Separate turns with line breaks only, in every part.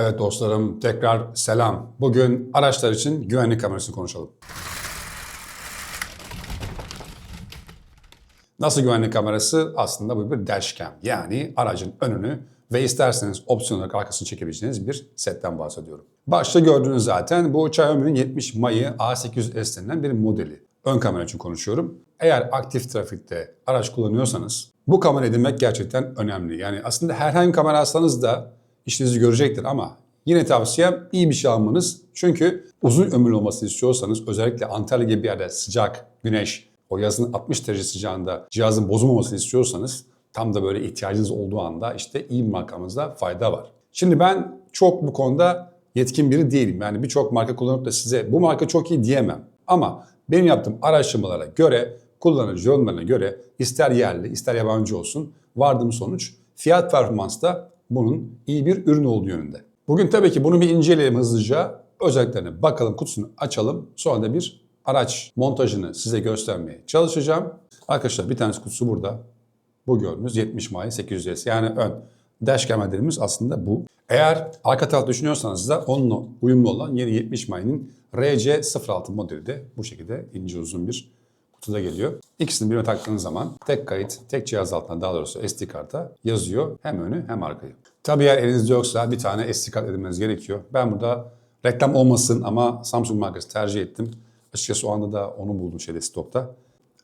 Evet dostlarım tekrar selam. Bugün araçlar için güvenlik kamerası konuşalım. Nasıl güvenlik kamerası? Aslında bu bir dashcam. Yani aracın önünü ve isterseniz opsiyon olarak arkasını çekebileceğiniz bir setten bahsediyorum. Başta gördüğünüz zaten bu Xiaomi'nin 70 Mayı A800S denilen bir modeli. Ön kamera için konuşuyorum. Eğer aktif trafikte araç kullanıyorsanız bu kamera edinmek gerçekten önemli. Yani aslında herhangi kamera alsanız da işinizi görecektir ama yine tavsiyem iyi bir şey almanız. Çünkü uzun ömürlü olmasını istiyorsanız özellikle Antalya gibi bir yerde sıcak, güneş, o yazın 60 derece sıcağında cihazın bozulmamasını istiyorsanız tam da böyle ihtiyacınız olduğu anda işte iyi bir markamızda fayda var. Şimdi ben çok bu konuda yetkin biri değilim. Yani birçok marka kullanıp da size bu marka çok iyi diyemem. Ama benim yaptığım araştırmalara göre, kullanıcı yorumlarına göre ister yerli ister yabancı olsun vardığım sonuç fiyat performansta bunun iyi bir ürün olduğu yönünde. Bugün tabii ki bunu bir inceleyelim hızlıca. Özelliklerine bakalım, kutusunu açalım. Sonra da bir araç montajını size göstermeye çalışacağım. Arkadaşlar bir tanesi kutusu burada. Bu gördüğünüz 70 May 800S yani ön dashcam modelimiz aslında bu. Eğer arka taraf düşünüyorsanız da onunla uyumlu olan yeni 70 May'nin RC06 modeli de bu şekilde ince uzun bir kutuda geliyor. İkisini birbirine taktığınız zaman tek kayıt, tek cihaz altına daha doğrusu SD karta yazıyor hem önü hem arkayı. Tabii eğer elinizde yoksa bir tane SD kart edinmeniz gerekiyor. Ben burada reklam olmasın ama Samsung markası tercih ettim. Açıkçası o anda da onu buldum şeyde stokta.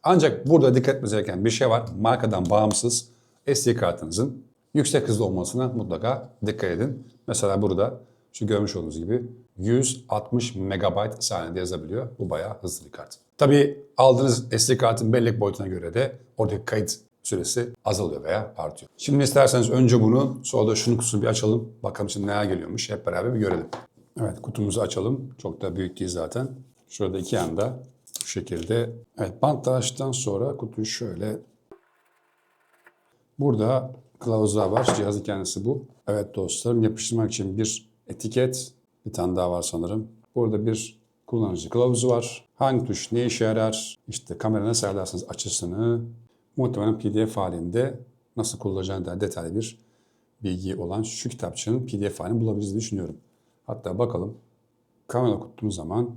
Ancak burada dikkat etmeniz gereken bir şey var. Markadan bağımsız SD kartınızın yüksek hızlı olmasına mutlaka dikkat edin. Mesela burada şu görmüş olduğunuz gibi 160 MB saniyede yazabiliyor. Bu bayağı hızlı bir kart. Tabii aldığınız SD kartın bellek boyutuna göre de oradaki kayıt süresi azalıyor veya artıyor. Şimdi isterseniz önce bunu sonra da şunun kutusunu bir açalım. Bakalım şimdi neler geliyormuş. Hep beraber bir görelim. Evet kutumuzu açalım. Çok da büyük değil zaten. Şurada iki yanda bu şekilde. Evet bant açtıktan sonra kutuyu şöyle Burada kılavuzlar var. Cihazın kendisi bu. Evet dostlarım yapıştırmak için bir etiket. Bir tane daha var sanırım. Burada bir kullanıcı kılavuzu var. Hangi tuş ne işe yarar? İşte kamera nasıl ayarlarsınız açısını. Muhtemelen pdf halinde nasıl kullanacağını da detaylı bir bilgi olan şu kitapçığın pdf halini bulabiliriz diye düşünüyorum. Hatta bakalım. Kamera okuttuğumuz zaman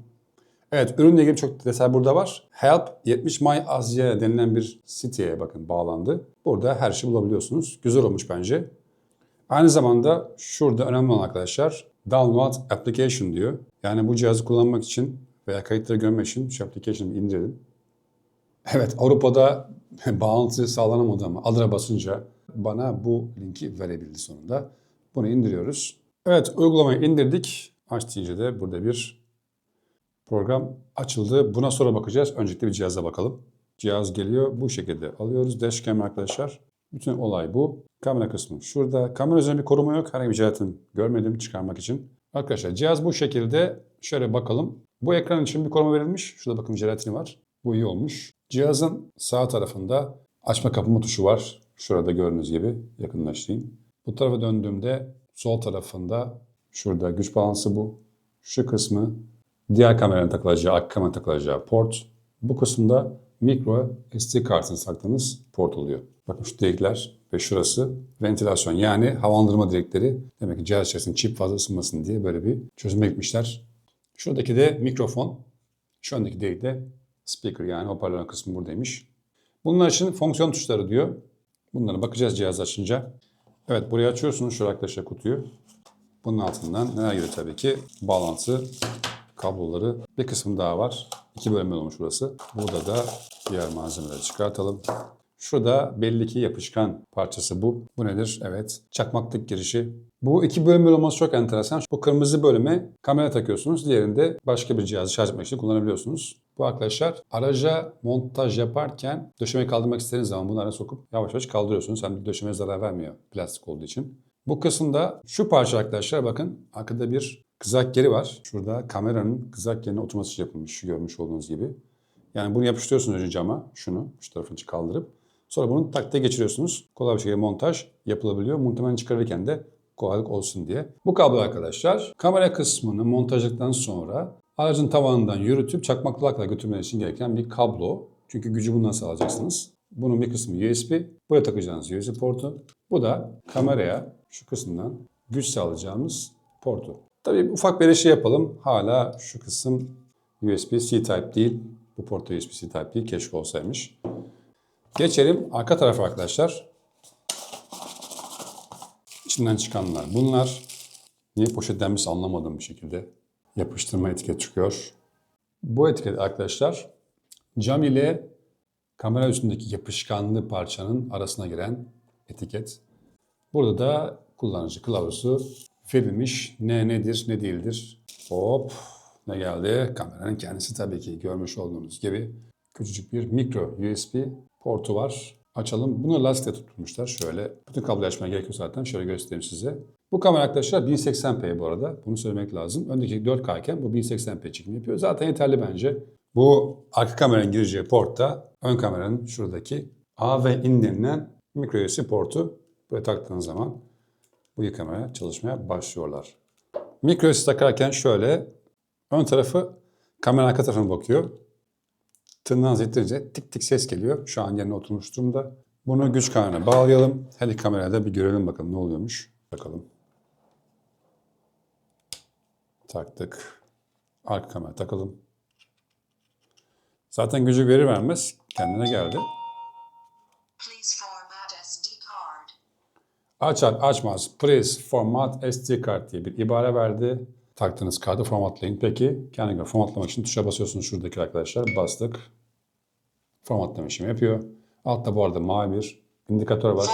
Evet, ürünle ilgili çok detay burada var. Help 70 May Asya denilen bir siteye bakın bağlandı. Burada her şeyi bulabiliyorsunuz. Güzel olmuş bence. Aynı zamanda şurada önemli olan arkadaşlar Download Application diyor. Yani bu cihazı kullanmak için veya kayıtları görmek için şu application'ı indirelim. Evet, Avrupa'da bağlantı sağlanamadı ama adıra basınca bana bu linki verebildi sonunda. Bunu indiriyoruz. Evet, uygulamayı indirdik. Aç deyince de burada bir Program açıldı. Buna sonra bakacağız. Öncelikle bir cihaza bakalım. Cihaz geliyor. Bu şekilde alıyoruz. Dashcam arkadaşlar. Bütün olay bu. Kamera kısmı şurada. Kamera üzerinde bir koruma yok. Herhangi bir cihazın görmedim çıkarmak için. Arkadaşlar cihaz bu şekilde. Şöyle bakalım. Bu ekran için bir koruma verilmiş. Şurada bakın jelatini var. Bu iyi olmuş. Cihazın sağ tarafında açma kapama tuşu var. Şurada gördüğünüz gibi yakınlaştırayım. Bu tarafa döndüğümde sol tarafında şurada güç balansı bu. Şu kısmı diğer kameranın takılacağı, arka kameranın takılacağı port. Bu kısımda micro SD kartını saktığınız port oluyor. Bakın şu delikler ve şurası ventilasyon yani havalandırma direkleri. Demek ki cihaz içerisinde çip fazla ısınmasın diye böyle bir çözüme gitmişler. Şuradaki de mikrofon. Şu öndeki delik de speaker yani hoparlör kısmı buradaymış. Bunlar için fonksiyon tuşları diyor. Bunlara bakacağız cihaz açınca. Evet burayı açıyorsunuz şu arkadaşlar kutuyu. Bunun altından neler geliyor tabii ki? Bağlantı, kabloları. Bir kısım daha var. İki bölümden olmuş burası. Burada da diğer malzemeleri çıkartalım. Şurada belli ki yapışkan parçası bu. Bu nedir? Evet. Çakmaklık girişi. Bu iki bölümlü olması çok enteresan. Bu kırmızı bölüme kamera takıyorsunuz. Diğerinde başka bir cihazı şarj etmek için kullanabiliyorsunuz. Bu arkadaşlar araca montaj yaparken döşemeyi kaldırmak istediğiniz zaman bunları sokup yavaş yavaş kaldırıyorsunuz. Hem döşemeye zarar vermiyor plastik olduğu için. Bu kısımda şu parça arkadaşlar bakın arkada bir kızak geri var. Şurada kameranın kızak yerine için yapılmış şu görmüş olduğunuz gibi. Yani bunu yapıştırıyorsunuz önce cama şunu şu tarafını kaldırıp sonra bunu taktiğe geçiriyorsunuz. Kolay bir şekilde montaj yapılabiliyor. Muhtemelen çıkarırken de kolaylık olsun diye. Bu kablo arkadaşlar kamera kısmını montajladıktan sonra aracın tavanından yürütüp çakmaklığa kadar götürmeniz için gereken bir kablo. Çünkü gücü bundan sağlayacaksınız. Bunun bir kısmı USB. Buraya takacağınız USB portu. Bu da kameraya şu kısımdan güç sağlayacağımız portu. Tabii ufak bir şey yapalım. Hala şu kısım USB-C Type değil. Bu porta USB-C Type değil. Keşke olsaymış. Geçelim arka tarafa arkadaşlar. İçinden çıkanlar bunlar. Niye poşetlenmiş anlamadım bir şekilde. Yapıştırma etiket çıkıyor. Bu etiket arkadaşlar cam ile kamera üstündeki yapışkanlı parçanın arasına giren etiket. Burada da kullanıcı kılavuzu verilmiş. Ne nedir ne değildir. Hop ne geldi? Kameranın kendisi tabii ki görmüş olduğunuz gibi küçücük bir mikro USB portu var. Açalım. Bunu lastikle tutmuşlar. Şöyle bütün kabloyu açmaya gerek yok zaten. Şöyle göstereyim size. Bu kamera arkadaşlar 1080p bu arada. Bunu söylemek lazım. Öndeki 4K iken bu 1080p çekim yapıyor. Zaten yeterli bence. Bu arka kameranın gireceği portta ön kameranın şuradaki A ve in denilen micro USB portu böyle taktığınız zaman bu iki kamera çalışmaya başlıyorlar. Micro USB takarken şöyle ön tarafı kamera arka tarafına bakıyor. Tırnağınızı ittirince tik tik ses geliyor. Şu an yerine oturmuş durumda. Bunu güç kaynağına bağlayalım. Her iki kameraya da bir görelim bakalım ne oluyormuş. Bakalım. Taktık. Arka kamera takalım. Zaten gücü verir vermez kendine geldi. Açar açmaz please format SD card diye bir ibare verdi. Taktığınız kartı formatlayın. Peki kendine göre formatlamak için tuşa basıyorsunuz şuradaki arkadaşlar. Bastık. Formatlama işlemi yapıyor. Altta bu arada mavi bir indikatör var.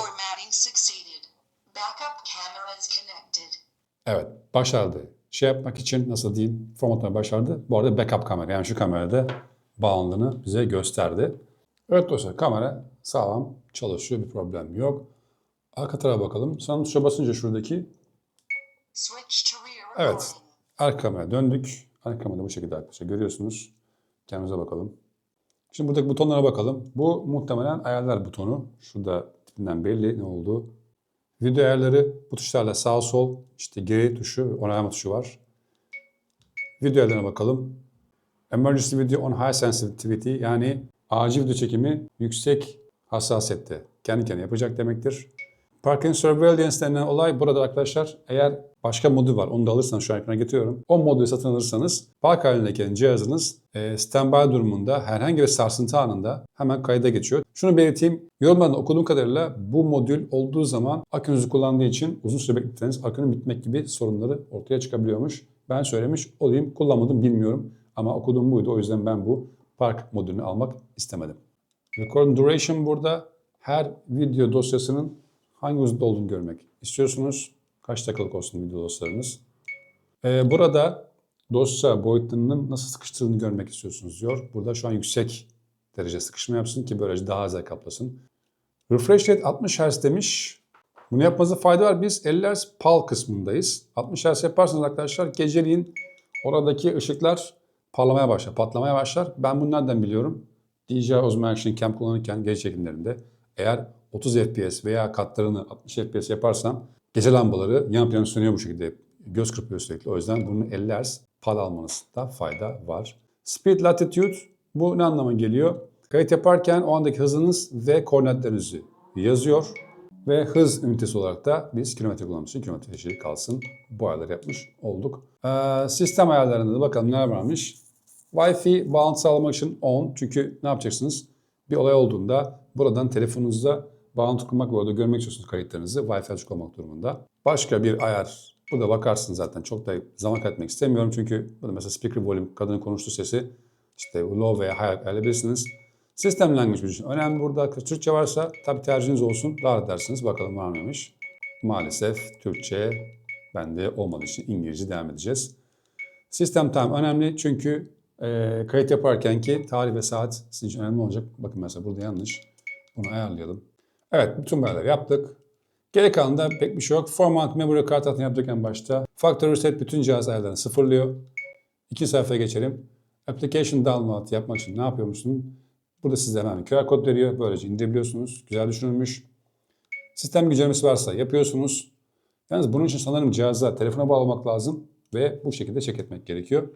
Evet başardı. Şey yapmak için nasıl diyeyim formatlamayı başardı. Bu arada backup kamera yani şu kamerada bağımlılığını bize gösterdi. Evet dostlar kamera sağlam çalışıyor bir problem yok. Arka tarafa bakalım. Sana tuşa basınca şuradaki Evet. arka kameraya döndük. Arka kamerada bu şekilde arkadaşlar görüyorsunuz. Kendimize bakalım. Şimdi buradaki butonlara bakalım. Bu muhtemelen ayarlar butonu. Şurada tipinden belli ne olduğu. Video ayarları bu tuşlarla sağ sol işte geri tuşu, onaylama tuşu var. Video ayarlarına bakalım. Emergency video on high sensitivity yani acil video çekimi yüksek hassasiyette. Kendi kendine yapacak demektir. Parking Surveillance denilen olay burada arkadaşlar eğer başka modu var onu da alırsanız şu an ekrana getiriyorum. O modu satın alırsanız park halindeki cihazınız e, standby durumunda herhangi bir sarsıntı anında hemen kayda geçiyor. Şunu belirteyim. Yorumlardan okuduğum kadarıyla bu modül olduğu zaman akünüzü kullandığı için uzun süre beklettiğiniz akünün bitmek gibi sorunları ortaya çıkabiliyormuş. Ben söylemiş olayım kullanmadım bilmiyorum ama okuduğum buydu o yüzden ben bu park modülünü almak istemedim. Recording duration burada her video dosyasının hangi uzunlukta olduğunu görmek istiyorsunuz. Kaç dakikalık olsun video dosyalarınız. Ee, burada dosya boyutlarının nasıl sıkıştığını görmek istiyorsunuz diyor. Burada şu an yüksek derece sıkışma yapsın ki böylece daha az kaplasın. Refresh rate 60 Hz demiş. Bunu yapmanızda fayda var. Biz 50 Hz PAL kısmındayız. 60 Hz yaparsanız arkadaşlar geceliğin oradaki ışıklar parlamaya başlar, patlamaya başlar. Ben bunu nereden biliyorum? DJI Osmo Action Cam kullanırken gece çekimlerinde eğer 30 FPS veya katlarını 60 FPS yaparsam gece lambaları yan plana sönüyor bu şekilde. Göz kırpıyor sürekli. O yüzden bunun 50 Hz pal almanızda fayda var. Speed Latitude bu ne anlama geliyor? Kayıt yaparken o andaki hızınız ve koordinatlarınızı yazıyor. Ve hız ünitesi olarak da biz kilometre kullanmışız. Kilometre eşiği kalsın. Bu ayarları yapmış olduk. Ee, sistem ayarlarında da bakalım neler varmış. Wi-Fi bağlantı sağlamak için on. Çünkü ne yapacaksınız? Bir olay olduğunda buradan telefonunuzda bağlantı kurmak ve orada görmek istiyorsunuz kayıtlarınızı. Wi-Fi açık olmak durumunda. Başka bir ayar. Burada bakarsınız zaten. Çok da zaman kaybetmek istemiyorum. Çünkü burada mesela speaker volume, kadının konuştuğu sesi işte low veya high ayarlayabilirsiniz. Sistem language için önemli burada. Türkçe varsa tabii tercihiniz olsun. Daha dersiniz. Bakalım var mıymış? Maalesef Türkçe bende olmadığı için İngilizce devam edeceğiz. Sistem time önemli çünkü e, kayıt yaparken ki tarih ve saat sizin için önemli olacak. Bakın mesela burada yanlış. Bunu ayarlayalım. Evet bütün bu ayarları yaptık. Geri kalanında pek bir şey yok. Format memory kart atını yaptık başta. Factory reset bütün cihaz ayarlarını sıfırlıyor. İki sayfaya geçelim. Application download yapmak için ne yapıyormuşsun? Burada size hemen QR kod veriyor. Böylece indirebiliyorsunuz. Güzel düşünülmüş. Sistem güncellemesi varsa yapıyorsunuz. Yalnız bunun için sanırım cihaza telefona bağlamak lazım ve bu şekilde check etmek gerekiyor.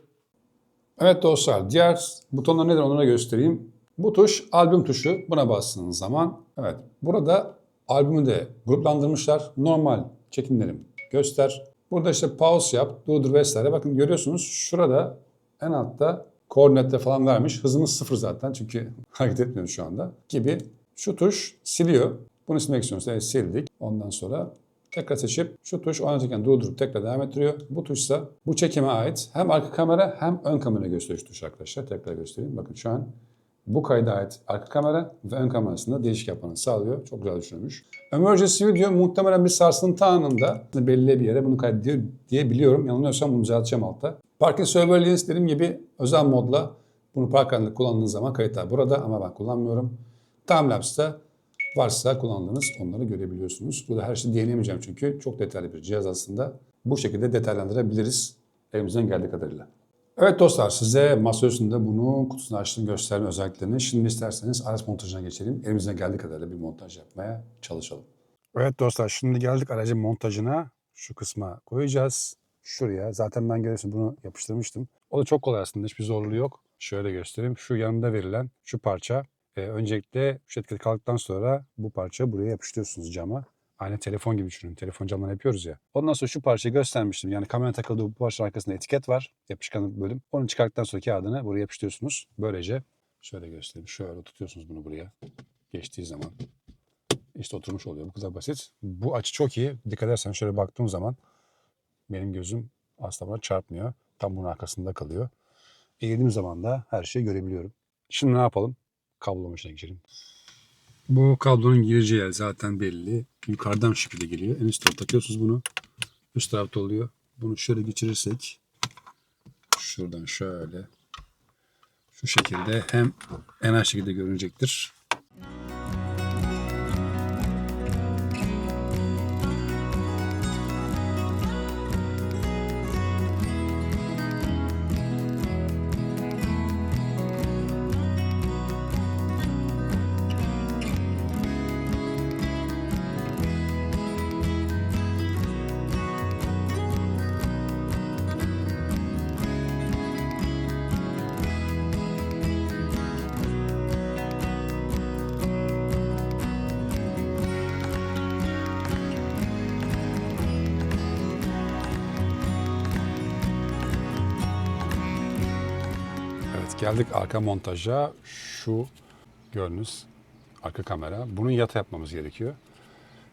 Evet dostlar diğer butonlar nedir onları göstereyim. Bu tuş albüm tuşu. Buna bastığınız zaman evet burada albümü de gruplandırmışlar. Normal çekimlerim göster. Burada işte pause yap, durdur vesaire. Bakın görüyorsunuz şurada en altta koordinette falan vermiş. Hızımız sıfır zaten çünkü hareket etmiyoruz şu anda. Gibi şu tuş siliyor. Bunu silmek istiyorsunuz. Evet sildik. Ondan sonra tekrar seçip şu tuş oynatırken durdurup tekrar devam ettiriyor. Bu tuşsa bu çekime ait hem arka kamera hem ön kamera gösterici tuş arkadaşlar. Tekrar göstereyim. Bakın şu an bu kayda ait arka kamera ve ön kamerasında değişik yapmanı sağlıyor. Çok güzel düşünülmüş. Emergency video muhtemelen bir sarsıntı anında belli bir yere bunu kaydediyor diye biliyorum. Yanılmıyorsam bunu düzelteceğim altta. Parking Surveillance dediğim gibi özel modla bunu park halinde kullandığınız zaman kayıtlar burada ama ben kullanmıyorum. Timelapse'da varsa kullandığınız onları görebiliyorsunuz. Burada her şeyi diyemeyeceğim çünkü çok detaylı bir cihaz aslında. Bu şekilde detaylandırabiliriz elimizden geldiği kadarıyla. Evet dostlar size masa üstünde bunu kutusunu açtım gösterme özelliklerini. Şimdi isterseniz araç montajına geçelim. Elimizden geldiği kadarıyla bir montaj yapmaya çalışalım. Evet dostlar şimdi geldik aracın montajına. Şu kısma koyacağız. Şuraya zaten ben görüyorsun bunu yapıştırmıştım. O da çok kolay aslında hiçbir zorluğu yok. Şöyle göstereyim. Şu yanında verilen şu parça. E, öncelikle etiket kaldıktan sonra bu parça buraya yapıştırıyorsunuz cama. Aynı telefon gibi düşünün. Telefon camdan yapıyoruz ya. Ondan sonra şu parçayı göstermiştim. Yani kamera takıldığı bu parçanın arkasında etiket var. Yapışkan bölüm. Onu çıkarttıktan sonra kağıdını buraya yapıştırıyorsunuz. Böylece şöyle göstereyim. Şöyle tutuyorsunuz bunu buraya. Geçtiği zaman işte oturmuş oluyor. Bu kadar basit. Bu açı çok iyi. Dikkat edersen şöyle baktığım zaman benim gözüm aslında bana çarpmıyor. Tam bunun arkasında kalıyor. Eğildiğim zaman da her şeyi görebiliyorum. Şimdi ne yapalım? Kablo işine geçelim. Bu kablonun gireceği yer zaten belli. Yukarıdan şu şekilde geliyor. En üst tarafa takıyorsunuz bunu. Üst tarafta oluyor. Bunu şöyle geçirirsek şuradan şöyle şu şekilde hem en az şekilde görünecektir. Geldik arka montaja. Şu gördüğünüz arka kamera. Bunun yata yapmamız gerekiyor.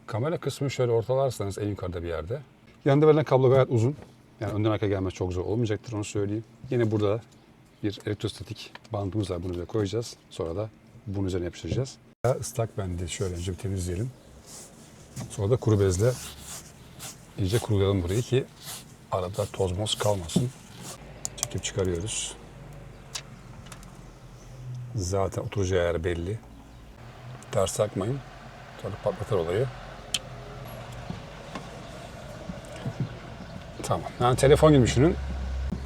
Kamera kısmını şöyle ortalarsanız en yukarıda bir yerde. Yanında verilen kablo gayet uzun. Yani önden arkaya gelmesi çok zor olmayacaktır onu söyleyeyim. Yine burada bir elektrostatik bandımız var. Bunu üzerine koyacağız. Sonra da bunun üzerine yapıştıracağız. Islak bendi şöyle önce bir temizleyelim. Sonra da kuru bezle iyice kurulayalım burayı ki arada toz moz kalmasın. Çekip çıkarıyoruz. Zaten oturacağı yer belli. Ters takmayın. Sonra patlatır olayı. Tamam. Yani telefon gibi düşünün.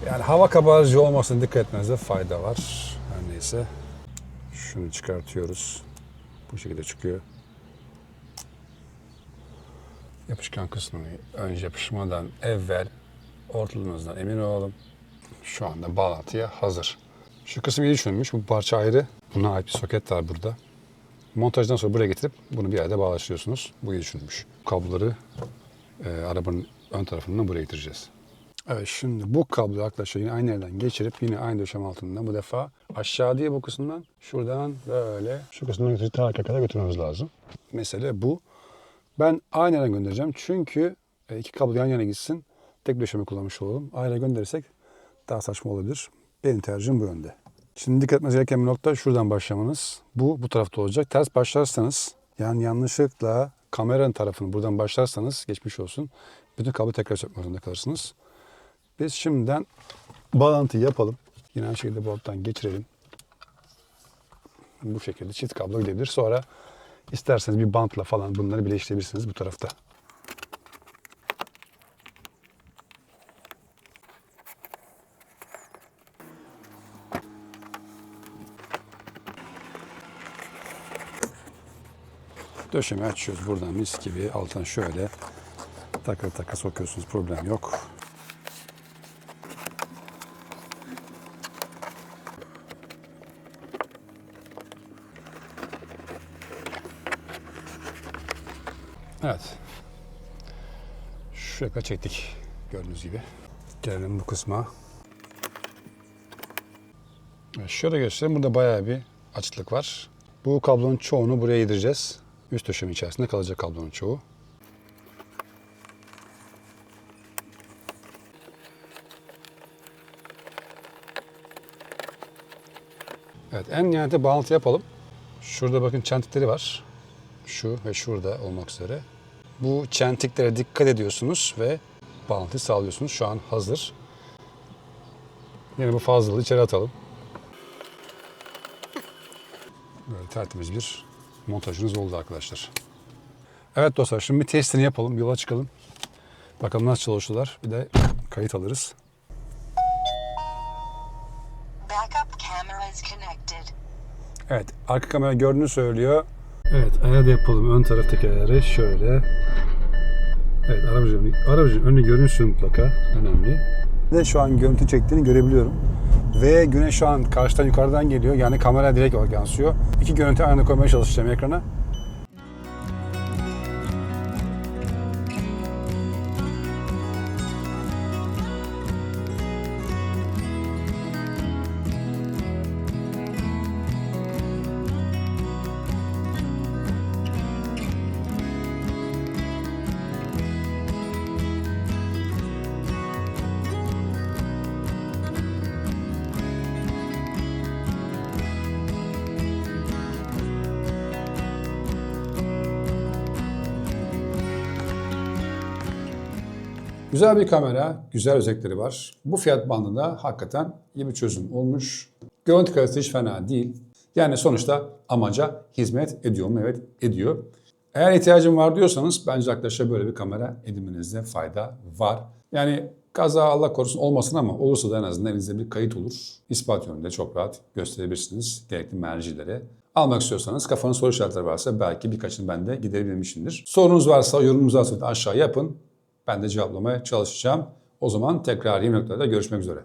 Yani hava kabarcığı olmasına dikkat etmenizde fayda var. Her neyse. Şunu çıkartıyoruz. Bu şekilde çıkıyor. Yapışkan kısmını önce yapışmadan evvel ortalığımızdan emin olalım. Şu anda bağlantıya hazır. Şu kısım iyi düşünülmüş. Bu parça ayrı. Buna ait bir soket var burada. Montajdan sonra buraya getirip bunu bir yerde bağlaştırıyorsunuz. Bu iyi düşünülmüş. Kabloları e, arabanın ön tarafından buraya getireceğiz. Evet şimdi bu kabloyu arkadaşlar yine aynı yerden geçirip yine aynı döşem altından bu defa aşağı diye bu kısımdan şuradan böyle şu kısımdan getirip ta kadar götürmemiz lazım. Mesele bu. Ben aynı yerden göndereceğim çünkü e, iki kablo yan yana gitsin. Tek döşeme kullanmış olalım. Ayrı gönderirsek daha saçma olabilir. Benim tercihim bu yönde. Şimdi dikkat etmeniz gereken bir nokta şuradan başlamanız. Bu bu tarafta olacak. Ters başlarsanız yani yanlışlıkla kameranın tarafını buradan başlarsanız geçmiş olsun. Bütün kablo tekrar sökmek zorunda kalırsınız. Biz şimdiden bağlantıyı yapalım. Yine aynı şekilde bu alttan geçirelim. Bu şekilde çift kablo gidebilir. Sonra isterseniz bir bantla falan bunları birleştirebilirsiniz bu tarafta. Döşemi açıyoruz buradan mis gibi alttan şöyle takır takır sokuyorsunuz problem yok. Evet. Şuraya çektik. Gördüğünüz gibi. Gelelim bu kısma. Şöyle göstereyim. Burada bayağı bir açıklık var. Bu kablonun çoğunu buraya yedireceğiz. Üst döşeme içerisinde kalacak kablonun çoğu. Evet en nihayete bağlantı yapalım. Şurada bakın çentikleri var. Şu ve şurada olmak üzere. Bu çentiklere dikkat ediyorsunuz ve bağlantı sağlıyorsunuz. Şu an hazır. Yine bu fazlalığı içeri atalım. Böyle tertemiz bir montajınız oldu arkadaşlar. Evet dostlar şimdi bir testini yapalım. Yola çıkalım. Bakalım nasıl çalıştılar. Bir de kayıt alırız. Evet, arka kamera gördüğünü söylüyor. Evet, ayar da yapalım. Ön taraftaki ayarı şöyle. Evet, arabacığın, arabacığın önü görünsün mutlaka. Önemli. Ve şu an görüntü çektiğini görebiliyorum. Ve güneş şu an karşıdan yukarıdan geliyor. Yani kamera direkt yansıyor. İki görüntü aynı koymaya çalışacağım ekrana. Güzel bir kamera, güzel özellikleri var. Bu fiyat bandında hakikaten iyi bir çözüm olmuş. Görüntü kalitesi hiç fena değil. Yani sonuçta amaca hizmet ediyor mu? Evet ediyor. Eğer ihtiyacım var diyorsanız bence arkadaşlar böyle bir kamera edinmenizde fayda var. Yani kaza Allah korusun olmasın ama olursa da en azından elinizde bir kayıt olur. İspat yönünde çok rahat gösterebilirsiniz gerekli mercilere. Almak istiyorsanız kafanın soru işaretleri varsa belki birkaçını ben de giderebilmişimdir. Sorunuz varsa yorumunuz varsa aşağı yapın. Ben de cevaplamaya çalışacağım. O zaman tekrar yeni noktada görüşmek üzere.